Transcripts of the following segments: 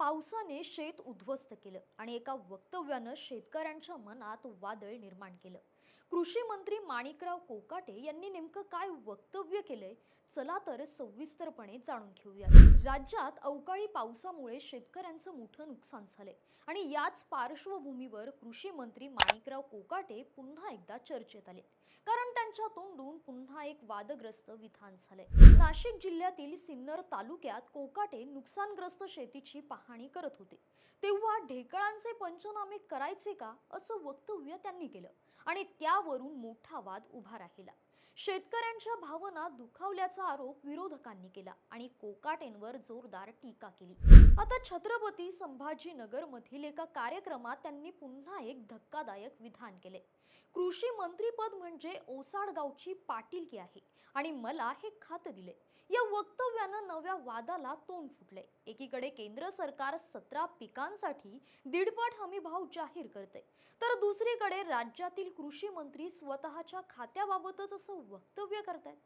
पावसाने शेत उद्ध्वस्त केलं आणि एका वक्तव्यानं शेतकऱ्यांच्या मनात वादळ निर्माण केलं. कृषी मंत्री माणिकराव कोकाटे यांनी नेमकं काय वक्तव्य केलंय चला तर सविस्तरपणे जाणून घेऊया राज्यात अवकाळी पावसामुळे शेतकऱ्यांचं मोठं नुकसान झालंय आणि याच पार्श्वभूमीवर कृषी मंत्री माणिकराव कोकाटे पुन्हा एकदा चर्चेत आले कारण शेतकऱ्यांच्या तोंडून पुन्हा एक वादग्रस्त विधान झाले नाशिक जिल्ह्यातील सिन्नर तालुक्यात कोकाटे नुकसानग्रस्त शेतीची पाहणी करत होते. तेव्हा ढेकळांचे पंचनामे करायचे का असं वक्तव्य त्यांनी केलं आणि त्यावरून मोठा वाद उभा राहिला. शेतकऱ्यांच्या भावना दुखावल्याचा आरोप विरोधकांनी केला आणि कोकाटेंवर जोरदार टीका केली. आता छत्रपती संभाजीनगर मधील एका कार्यक्रमात त्यांनी पुन्हा एक धक्कादायक विधान केले. कृषी मंत्रीपद म्हणजे ओसा गावची पाटीलकी आहे. आणि मला हे खातं दिले. या वक्तव्यानं नव्या वादाला तोंड फुटले एकीकडे केंद्र सरकार सतरा पिकांसाठी दीडपट हमी भाव जाहीर करते तर दुसरीकडे राज्यातील कृषी मंत्री स्वतःच्या खात्याबाबतच असं वक्तव्य करतायत.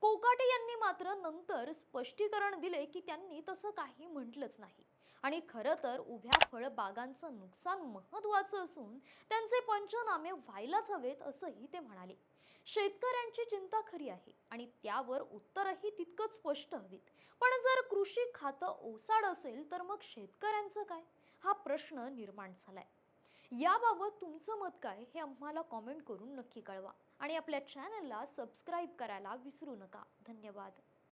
कोकाटे यांनी मात्र नंतर स्पष्टीकरण दिले की त्यांनी तसं काही म्हटलंच नाही. आणि खरं तर उभ्या फळबागांचं नुकसान महत्वाचं असून त्यांचे पंचनामे व्हायलाच हवेत असंही ते म्हणाले. शेतकऱ्यांची चिंता खरी आहे आणि त्यावर उत्तरही तितकंच स्पष्ट हवीत. पण जर कृषी खातं ओसाड असेल तर मग शेतकऱ्यांचं काय? हा प्रश्न निर्माण झालाय. याबाबत तुमचं मत काय हे आम्हाला कॉमेंट करून नक्की कळवा. आणि आपल्या चॅनलला सबस्क्राईब करायला विसरू नका. धन्यवाद.